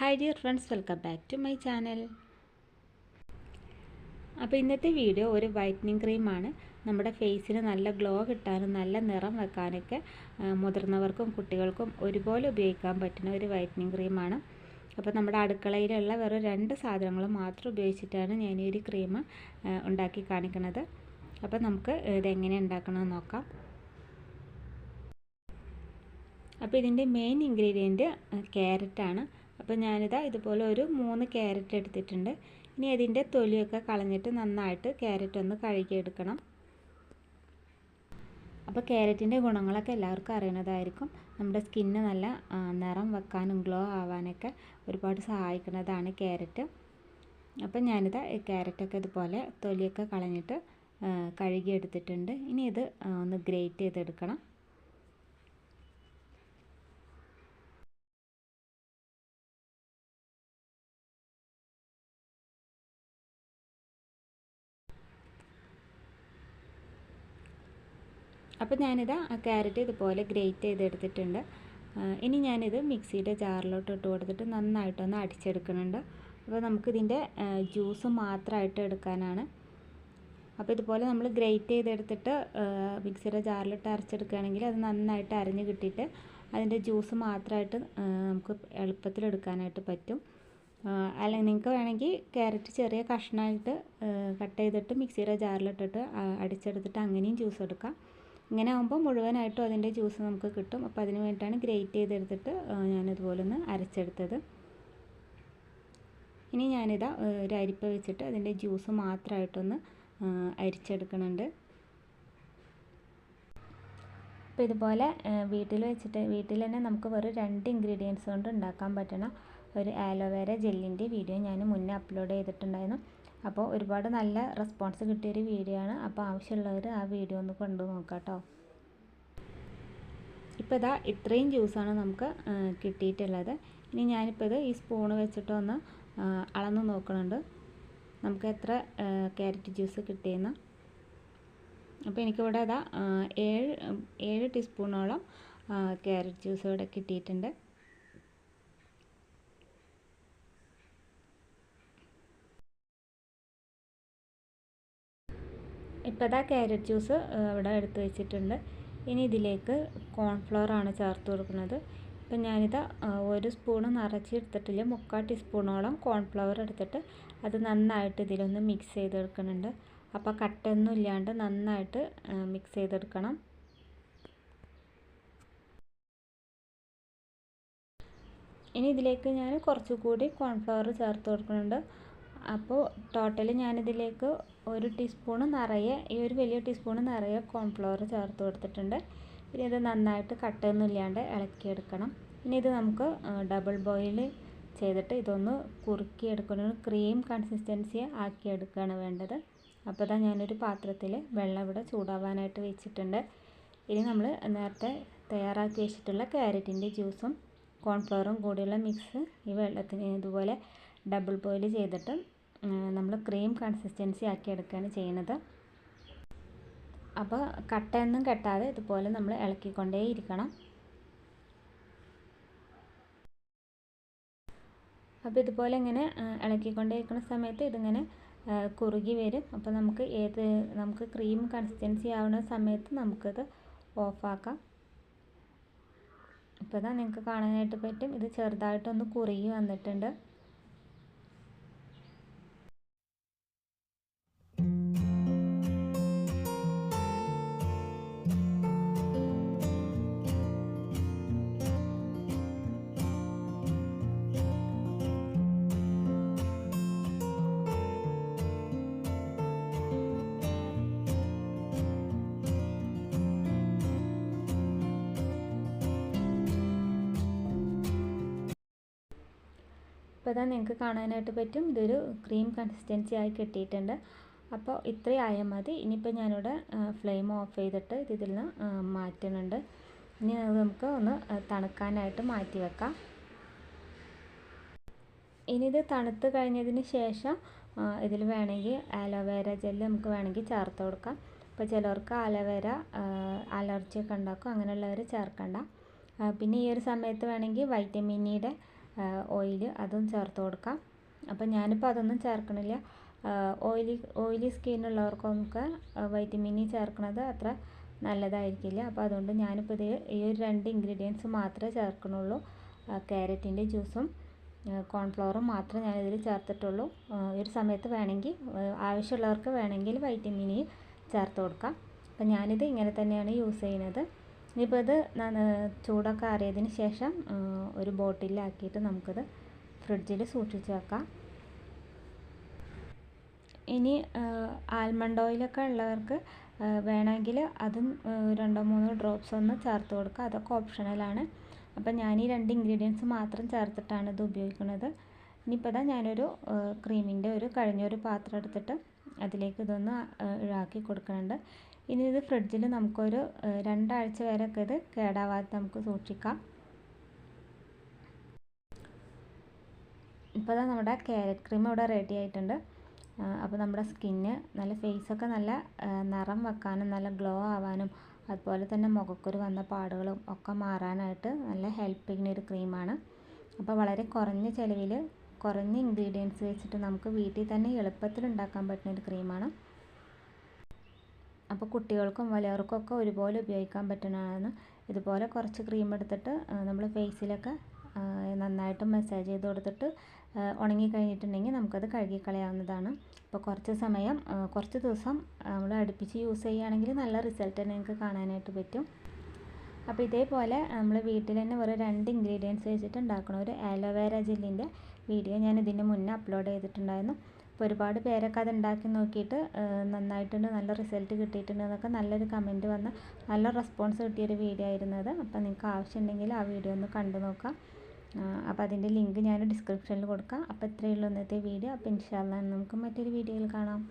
Hi dear friends welcome back to my channel അപ്പോൾ ഇന്നത്തെ video ഒരു വൈറ്റനിങ് ക്രീമാണ് നമ്മുടെ ഫേസിന് നല്ല ഗ്ലോ കിട്ടാനും നല്ല നിറം വെക്കാനൊക്കെ മുതിർന്നവർക്കും കുട്ടികൾക്കും ഒരുപോലെ ഉപയോഗിക്കാൻ പറ്റുന്ന ഒരു വൈറ്റനിങ് ക്രീമാണ് അപ്പോൾ നമ്മുടെ അടുക്കളയിലുള്ള വെറും രണ്ട് സാധനങ്ങൾ മാത്രം ഉപയോഗിച്ചിട്ടാണ് ഞാൻ ഈ ഒരു ക്രീം ഉണ്ടാക്കി കാണിക്കുന്നത് അപ്പോൾ നമുക്ക് ഇതെങ്ങനെ ഉണ്ടാക്കണമെന്ന് നോക്കാം. അപ്പോൾ ഇതിന്റെ മെയിൻ ഇൻഗ്രീഡിയന്റ് ക്യാരറ്റാണ് അപ്പോൾ ഞാനിതാ ഇതുപോലെ ഒരു മൂന്ന് ക്യാരറ്റ് എടുത്തിട്ടുണ്ട്. ഇനി അതിന്റെ തൊലിയൊക്കെ കളഞ്ഞിട്ട് നന്നായിട്ട് ക്യാരറ്റ് ഒന്ന് കഴുകിയെടുക്കണം. അപ്പോൾ ക്യാരറ്റിന്റെ ഗുണങ്ങളൊക്കെ എല്ലാവർക്കും അറിയുന്നതായിരിക്കും. നമ്മുടെ സ്കിന്ന് നല്ല നിറം വെക്കാനും ഗ്ലോ ആവാനൊക്കെ ഒരുപാട് സഹായിക്കുന്നതാണ് ക്യാരറ്റ്. അപ്പം ഞാനിത് ക്യാരറ്റൊക്കെ ഇതുപോലെ തൊലിയൊക്കെ കളഞ്ഞിട്ട് കഴുകിയെടുത്തിട്ടുണ്ട്. ഇനി ഇത് ഒന്ന് ഗ്രേറ്റ് ചെയ്തെടുക്കണം. അപ്പോൾ ഞാനിത് ആ ക്യാരറ്റ് ഇതുപോലെ ഗ്രേറ്റ് ചെയ്തെടുത്തിട്ടുണ്ട്. ഇനി ഞാനിത് മിക്സിയുടെ ജാറിലോട്ട് ഇട്ട് കൊടുത്തിട്ട് നന്നായിട്ടൊന്ന് അടിച്ചെടുക്കുന്നുണ്ട്. അപ്പോൾ നമുക്കിതിന്റെ ജ്യൂസ് മാത്രമായിട്ട് എടുക്കാനാണ്. അപ്പോൾ ഇതുപോലെ നമ്മൾ ഗ്രേറ്റ് ചെയ്തെടുത്തിട്ട് മിക്സിയുടെ ജാറിലിട്ട് അരച്ചെടുക്കുകയാണെങ്കിൽ അത് നന്നായിട്ട് അരഞ്ഞ് കിട്ടിയിട്ട് അതിന്റെ ജ്യൂസ് മാത്രമായിട്ട് നമുക്ക് എളുപ്പത്തിൽ എടുക്കാനായിട്ട് പറ്റും. അല്ലെങ്കിൽ നിങ്ങൾക്ക് വേണമെങ്കിൽ ക്യാരറ്റ് ചെറിയ കഷ്ണമായിട്ട് കട്ട് ചെയ്തിട്ട് മിക്സിയുടെ ജാറിലിട്ടിട്ട് അടിച്ചെടുത്തിട്ട് അങ്ങനെയും ജ്യൂസ് എടുക്കാം. ഇങ്ങനെ ആകുമ്പോൾ മുഴുവനായിട്ടും അതിന്റെ ജ്യൂസ് നമുക്ക് കിട്ടും. അപ്പോൾ അതിന് വേണ്ടിയിട്ടാണ് ഗ്രേറ്റ് ചെയ്തെടുത്തിട്ട് ഞാനിതുപോലെ ഒന്ന് അരച്ചെടുത്തത്. ഇനി ഞാനിതാ ഒരു അരിപ്പ വെച്ചിട്ട് അതിന്റെ ജ്യൂസ് മാത്രമായിട്ടൊന്ന് അരിച്ചെടുക്കുന്നുണ്ട് അപ്പോൾ ഇതുപോലെ വീട്ടിൽ വെച്ചിട്ട് വീട്ടിൽ തന്നെ നമുക്ക് വെറും രണ്ട് ഇൻഗ്രീഡിയൻസ് കൊണ്ട് ഉണ്ടാക്കാൻ പറ്റണ ഒരു ആലോവേര ജെല്ലിന്റെ വീഡിയോ ഞാൻ മുന്നേ അപ്ലോഡ് ചെയ്തിട്ടുണ്ടായിരുന്നു. അപ്പോൾ ഒരുപാട് നല്ല റെസ്പോൺസ് കിട്ടിയൊരു വീഡിയോ ആണ് അപ്പോൾ ആവശ്യമുള്ളവർ ആ വീഡിയോ ഒന്ന് കണ്ടു നോക്കാം കേട്ടോ. ഇപ്പോൾ ഇതാ ഇത്രയും ജ്യൂസാണ് നമുക്ക് കിട്ടിയിട്ടുള്ളത്. ഇനി ഞാനിപ്പോൾ ഇത് ഈ സ്പൂണ് വെച്ചിട്ട് ഒന്ന് അളന്ന് നോക്കുന്നുണ്ട് നമുക്ക് എത്ര ക്യാരറ്റ് ജ്യൂസ് കിട്ടിയെന്ന്. അപ്പോൾ എനിക്കിവിടെ ഇതാ ഏഴ് ഏഴ് ടീസ്പൂണോളം ക്യാരറ്റ് ജ്യൂസ് ഇവിടെ കിട്ടിയിട്ടുണ്ട്. ഇപ്പോൾ ഇതാ ക്യാരറ്റ് ജ്യൂസ് ഇവിടെ എടുത്ത് വെച്ചിട്ടുണ്ട്. ഇനി ഇതിലേക്ക് കോൺഫ്ലവർ ആണ് ചേർത്ത് കൊടുക്കുന്നത്. ഇപ്പം ഞാനിത് ഒരു സ്പൂണ് നിറച്ച് എടുത്തിട്ടില്ല. മുക്കാൽ ടീസ്പൂണോളം കോൺഫ്ലവർ എടുത്തിട്ട് അത് നന്നായിട്ട് ഇതിലൊന്ന് മിക്സ് ചെയ്തെടുക്കുന്നുണ്ട് അപ്പോൾ കട്ടൊന്നും ഇല്ലാണ്ട് നന്നായിട്ട് മിക്സ് ചെയ്തെടുക്കണം ഇനി ഇതിലേക്ക് ഞാൻ കുറച്ചുകൂടി കോൺഫ്ലവർ ചേർത്ത് കൊടുക്കുന്നുണ്ട്. അപ്പോൾ ടോട്ടൽ ഞാനിതിലേക്ക് ഒരു ടീസ്പൂണ് നിറയെ ഈ ഒരു വലിയ ടീസ്പൂണ് നിറയെ കോൺഫ്ലവർ ചേർത്ത് കൊടുത്തിട്ടുണ്ട്. ഇനി ഇത് നന്നായിട്ട് കട്ടയൊന്നും ഇല്ലാണ്ട് ഇളക്കിയെടുക്കണം. ഇനി ഇത് നമുക്ക് ഡബിൾ ബോയിൽ ചെയ്തിട്ട് ഇതൊന്ന് കുറുക്കിയെടുക്കണം. ക്രീം കൺസിസ്റ്റൻസി ആക്കിയെടുക്കുകയാണ് വേണ്ടത്. അപ്പോൾ ഇതാ ഞാനൊരു പാത്രത്തിൽ വെള്ളം ഇവിടെ ചൂടാവാനായിട്ട് വെച്ചിട്ടുണ്ട്. ഇനി നമ്മൾ നേരത്തെ തയ്യാറാക്കി വെച്ചിട്ടുള്ള ക്യാരറ്റിന്റെ ജ്യൂസും കോൺഫ്ലവറും കൂടിയുള്ള മിക്സ് ഈ വെള്ളത്തിന് ഇതുപോലെ ഡബിൾ ബോയിൽ ചെയ്തിട്ട് നമ്മൾ ക്രീം കൺസിസ്റ്റൻസി ആക്കി എടുക്കുകയാണ് ചെയ്യുന്നത് അപ്പോൾ കട്ടയൊന്നും കെട്ടാതെ ഇതുപോലെ നമ്മൾ ഇളക്കിക്കൊണ്ടേ ഇരിക്കണം അപ്പോൾ ഇതുപോലെ ഇങ്ങനെ ഇളക്കിക്കൊണ്ടേ ഇരിക്കുന്ന സമയത്ത് ഇതിങ്ങനെ കുറുകി വരും. അപ്പോൾ നമുക്ക് ഏത് നമുക്ക് ക്രീം കൺസിസ്റ്റൻസി ആവുന്ന സമയത്ത് നമുക്കിത് ഓഫാക്കാം. ഇപ്പോൾ ഇതാ നിങ്ങൾക്ക് കാണാനായിട്ട് പറ്റും. ഇത് ചെറുതായിട്ടൊന്ന് കുറുകി വന്നിട്ടുണ്ട്. ഇപ്പോൾ ഇതാ നിങ്ങൾക്ക് കാണാനായിട്ട് പറ്റും. ഇതൊരു ക്രീം കൺസിസ്റ്റൻസി ആയി കിട്ടിയിട്ടുണ്ട്. അപ്പോൾ ഇത്രയും ആയാൽ മതി. ഇനിയിപ്പോൾ ഞാനിവിടെ ഫ്ലെയിം ഓഫ് ചെയ്തിട്ട് ഇത് ഇതിൽ നിന്ന് മാറ്റുന്നുണ്ട്. ഇനി നമുക്ക് ഒന്ന് തണുക്കാനായിട്ട് മാറ്റി വെക്കാം. ഇനി ഇത് തണുത്ത് കഴിഞ്ഞതിന് ശേഷം ഇതിൽ വേണമെങ്കിൽ ആലോവേര ജെല്ല് നമുക്ക് വേണമെങ്കിൽ ചേർത്ത് കൊടുക്കാം. ഇപ്പോൾ ചിലവർക്ക് ആലോവേര അലർജി ഒക്കെ ഉണ്ടാക്കും. അങ്ങനെയുള്ളവർ ചേർക്കണ്ട. പിന്നെ ഈ ഒരു സമയത്ത് വേണമെങ്കിൽ വൈറ്റമിൻ ഇയുടെ ഓയിൽ അതും ചേർത്ത് കൊടുക്കാം. അപ്പം ഞാനിപ്പോൾ അതൊന്നും ചേർക്കണില്ല. ഓയിലി ഓയിലി സ്കിന്നുള്ളവർക്കൊക്കെ വൈറ്റമിൻ ഇ ചേർക്കുന്നത് അത്ര നല്ലതായിരിക്കില്ല. അപ്പോൾ അതുകൊണ്ട് ഞാനിപ്പോൾ ഇത് ഈ ഒരു രണ്ട് ഇൻഗ്രീഡിയൻസ് മാത്രമേ ചേർക്കണുള്ളൂ. ക്യാരറ്റിന്റെ ജ്യൂസും കോൺഫ്ലവറും മാത്രമേ ഞാനിതിൽ ചേർത്തിട്ടുള്ളൂ. ഒരു സമയത്ത് വേണമെങ്കിൽ ആവശ്യമുള്ളവർക്ക് വേണമെങ്കിൽ വൈറ്റമിൻ ഇ ചേർത്ത് കൊടുക്കാം. അപ്പം ഞാനിത് ഇങ്ങനെ തന്നെയാണ് യൂസ് ചെയ്യുന്നത്. ഇനിയിപ്പോൾ ഇത് ചൂടൊക്കെ ആറിയതിന് ശേഷം ഒരു ബോട്ടിലാക്കിയിട്ട് നമുക്കിത് ഫ്രിഡ്ജിൽ സൂക്ഷിച്ച് വെക്കാം. ഇനി ആൽമണ്ട് ഓയിലൊക്കെ ഉള്ളവർക്ക് വേണമെങ്കിൽ അതും രണ്ടോ മൂന്നോ ഡ്രോപ്സ് ഒന്ന് ചേർത്ത് കൊടുക്കുക. അതൊക്കെ ഓപ്ഷണലാണ്. അപ്പം ഞാൻ ഈ രണ്ട് ഇൻഗ്രീഡിയൻസ് മാത്രം ചേർത്തിട്ടാണ് ഇത് ഉപയോഗിക്കുന്നത്. ഇനിയിപ്പോൾ ഇതാ ഞാനൊരു ക്രീമിന്റെ ഒരു കഴിഞ്ഞൊരു പാത്രം എടുത്തിട്ട് അതിലേക്ക് ഇതൊന്ന് ഇഴാക്കി കൊടുക്കുന്നുണ്ട്. ഇനി ഇത് ഫ്രിഡ്ജിൽ നമുക്കൊരു രണ്ടാഴ്ച വരെയൊക്കെ ഇത് കേടാവാതെ നമുക്ക് സൂക്ഷിക്കാം. ഇപ്പോൾ ഇതാ നമ്മുടെ ക്യാരറ്റ് ക്രീം ഇവിടെ റെഡി ആയിട്ടുണ്ട്. അപ്പോൾ നമ്മുടെ സ്കിന്ന് നല്ല ഫേസൊക്കെ നല്ല നിറം വെക്കാനും നല്ല ഗ്ലോ ആവാനും അതുപോലെ തന്നെ മുഖക്കുരു വന്ന പാടുകളും ഒക്കെ മാറാനായിട്ട് നല്ല ഹെൽപ്പ് ചെയ്യുന്ന ഒരു ക്രീമാണ്. അപ്പോൾ വളരെ കുറഞ്ഞ ചിലവിൽ കുറഞ്ഞ ഇൻഗ്രീഡിയൻസ് വെച്ചിട്ട് നമുക്ക് വീട്ടിൽ തന്നെ എളുപ്പത്തിൽ ഉണ്ടാക്കാൻ പറ്റുന്ന ഒരു ക്രീമാണ്. അപ്പോൾ കുട്ടികൾക്കും വലിയവർക്കൊക്കെ ഒരുപോലെ ഉപയോഗിക്കാൻ പറ്റുന്നതാണ്. ഇതുപോലെ കുറച്ച് ക്രീം എടുത്തിട്ട് നമ്മൾ ഫേസിലൊക്കെ നന്നായിട്ട് മസാജ് ചെയ്ത് കൊടുത്തിട്ട് ഉണങ്ങി കഴിഞ്ഞിട്ടുണ്ടെങ്കിൽ നമുക്കത് കഴുകിക്കളയാവുന്നതാണ്. അപ്പോൾ കുറച്ച് സമയം കുറച്ച് ദിവസം നമ്മൾ അടുപ്പിച്ച് യൂസ് ചെയ്യുകയാണെങ്കിൽ നല്ല റിസൾട്ട് തന്നെ നിങ്ങൾക്ക് കാണാനായിട്ട് പറ്റും. അപ്പോൾ ഇതേപോലെ നമ്മൾ വീട്ടിൽ തന്നെ വെറും രണ്ട് ഇൻഗ്രീഡിയൻസ് വെച്ചിട്ട് ഉണ്ടാക്കണം ഒരു ആലോവേര ജെല്ലിന്റെ വീഡിയോ ഞാൻ ഇതിന്റെ മുന്നേ അപ്ലോഡ് ചെയ്തിട്ടുണ്ടായിരുന്നു. അപ്പോൾ ഒരുപാട് പേരൊക്കെ അത് ഉണ്ടാക്കി നോക്കിയിട്ട് നന്നായിട്ടുണ്ട് നല്ല റിസൾട്ട് കിട്ടിയിട്ടുണ്ട് എന്നൊക്കെ നല്ലൊരു കമന്റ് വന്ന് നല്ല റെസ്പോൺസ് കിട്ടിയൊരു വീഡിയോ ആയിരുന്നത് അപ്പോൾ നിങ്ങൾക്ക് ആവശ്യമുണ്ടെങ്കിൽ ആ വീഡിയോ ഒന്ന് കണ്ടു നോക്കാം. അപ്പോൾ അതിന്റെ ലിങ്ക് ഞാൻ ഡിസ്ക്രിപ്ഷനിൽ കൊടുക്കാം. അപ്പോൾ ഇത്രയേ ഉള്ളൂ ഇന്നത്തെ വീഡിയോ അപ്പോൾ ഇൻഷാല്ല നമുക്ക് മറ്റൊരു വീഡിയോയിൽ കാണാം.